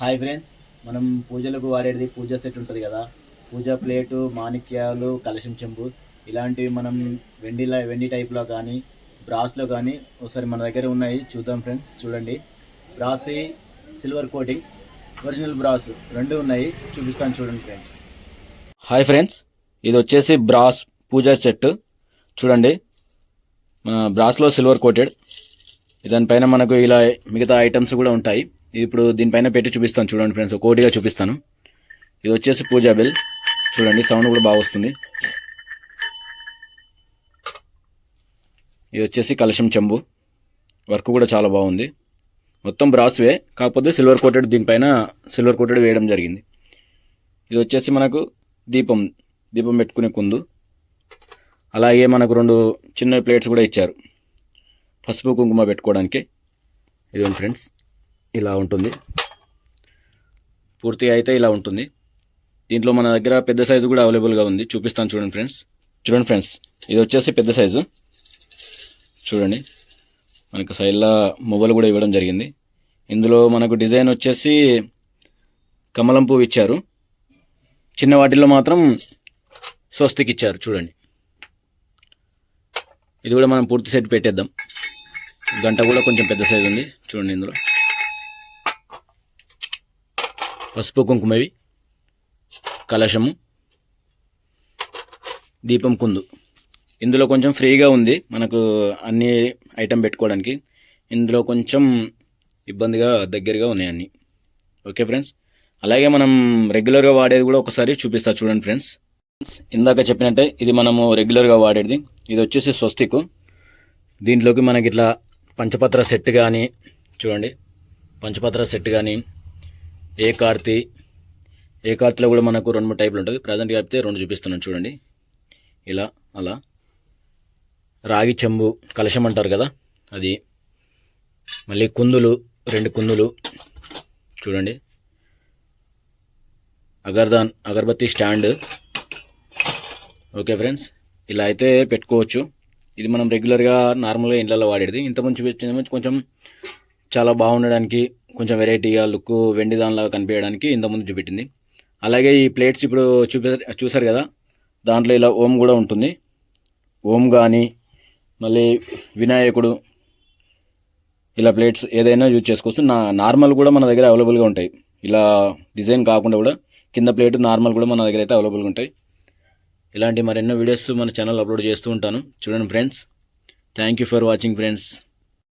Hi friends మనం పూజలకు వాడేది పూజ సెట్ ఉంటుంది కదా. పూజ ప్లేటు మాణిక్యాలు కలశం చెంబు. ఇలాంటివి మనం వెండిలా వెండి టైప్లో కానీ బ్రాస్లో కానీ ఒకసారి మన దగ్గర ఉన్నాయి. చూద్దాం ఫ్రెండ్స్ చూడండి. Brass silver coating original brass రెండు ఉన్నాయి. చూపిస్తాను చూడండి ఫ్రెండ్స్ హాయ్ ఫ్రెండ్స్ ఇది వచ్చేసి బ్రాస్ పూజా సెట్ చూడండి. మన బ్రాస్లో సిల్వర్ కోటెడ్ దానిపైన మనకు ఇలా మిగతా ఐటమ్స్ కూడా ఉంటాయి. ఇది ఇప్పుడు దీనిపైన పెట్టి చూపిస్తాను చూడండి ఫ్రెండ్స్ కోటిగా చూపిస్తాను. ఇది వచ్చేసి పూజా బిల్. చూడండి సౌండ్ కూడా బాగా వస్తుంది. ఇది వచ్చేసి కలశం చెంబు. వర్క్ కూడా చాలా బాగుంది. మొత్తం బ్రాస్వే కాకపోతే సిల్వర్ కోటెడ్ దీనిపైన సిల్వర్ కోటెడ్ వేయడం జరిగింది. ఇది వచ్చేసి మనకు దీపం దీపం పెట్టుకునే కుందు. అలాగే మనకు రెండు చిన్న ప్లేట్స్ కూడా ఇచ్చారు. పసుపు కుంకుమ పెట్టుకోవడానికి. ఇదిగోండి ఫ్రెండ్స్ ఇలా ఉంటుంది. పూర్తిగా అయితే ఇలా ఉంటుంది. దీంట్లో మన దగ్గర పెద్ద సైజు కూడా అవైలబుల్గా ఉంది. చూపిస్తాను చూడండి ఫ్రెండ్స్. చూడండి ఫ్రెండ్స్ ఇది వచ్చేసి పెద్ద సైజు. చూడండి మనకు సైడ్లా మొబైల్ కూడా ఇవ్వడం జరిగింది. ఇందులో మనకు డిజైన్ వచ్చేసి కమలం పువ్వు ఇచ్చారు. చిన్న వాటిల్లో మాత్రం స్వస్తికి ఇచ్చారు. చూడండి. ఇది కూడా మనం పూర్తి సెట్ పెట్టేద్దాం. గంట కూడా కొంచెం పెద్ద సైజు ఉంది. చూడండి ఇందులో. పసుపు కుంకుమవి కలశము దీపం కుందు. ఇందులో కొంచెం ఫ్రీగా ఉంది మనకు అన్ని ఐటెం పెట్టుకోవడానికి. ఇందులో కొంచెం ఇబ్బందిగా దగ్గరగా ఉన్నాయి అన్నీ. Okay friends? అలాగే మనం రెగ్యులర్గా వాడేది కూడా ఒకసారి చూపిస్తా చూడండి ఫ్రెండ్స్. ఇందాక చెప్పినట్టే ఇది మనము రెగ్యులర్గా వాడేది. ఇది వచ్చేసి స్వస్తిక్. దీంట్లోకి మనకి ఇట్లా పంచపత్ర సెట్ కానీ చూడండి. పంచపత్ర సెట్ కానీ ఏ కార్తి ఏ కార్తిలో కూడా మనకు రెండు మూడు టైపులు ఉంటుంది ప్రజెంట్ కలిపితే రెండు చూపిస్తున్నాను చూడండి. ఇలా అలా. రాగి చెంబు కలశం అంటారు కదా అది. మళ్ళీ కుందులు రెండు కుందులు చూడండి. అగర్దాన్ అగరబత్తి స్టాండ్. ఓకే ఫ్రెండ్స్ ఇలా అయితే పెట్టుకోవచ్చు. ఇది మనం రెగ్యులర్గా నార్మల్గా ఇండ్లలో వాడేది. ఇంత చూపించింది కొంచెం చాలా బాగుండడానికి కొంచెం వెరైటీగా లుక్ వెండి దానిలాగా కనిపించడానికి ఇంత ముందు చూపెట్టింది. అలాగే ఈ ప్లేట్స్ ఇప్పుడు చూపి చూసారు కదా? దాంట్లో ఇలా ఓం కూడా ఉంటుంది. ఓం కానీ మళ్ళీ వినాయకుడు ఇలా ప్లేట్స్ ఏదైనా యూజ్ చేసుకోవచ్చు. నా నార్మల్ కూడా మన దగ్గర అవైలబుల్గా ఉంటాయి. ఇలా డిజైన్ కాకుండా కూడా కింద ప్లేట్ నార్మల్ కూడా మన దగ్గర అయితే అవైలబుల్గా ఉంటాయి. ఇలాంటి మరెన్నో వీడియోస్ మన ఛానల్ అప్లోడ్ చేస్తూ ఉంటాను. చూడండి friends thank you for watching friends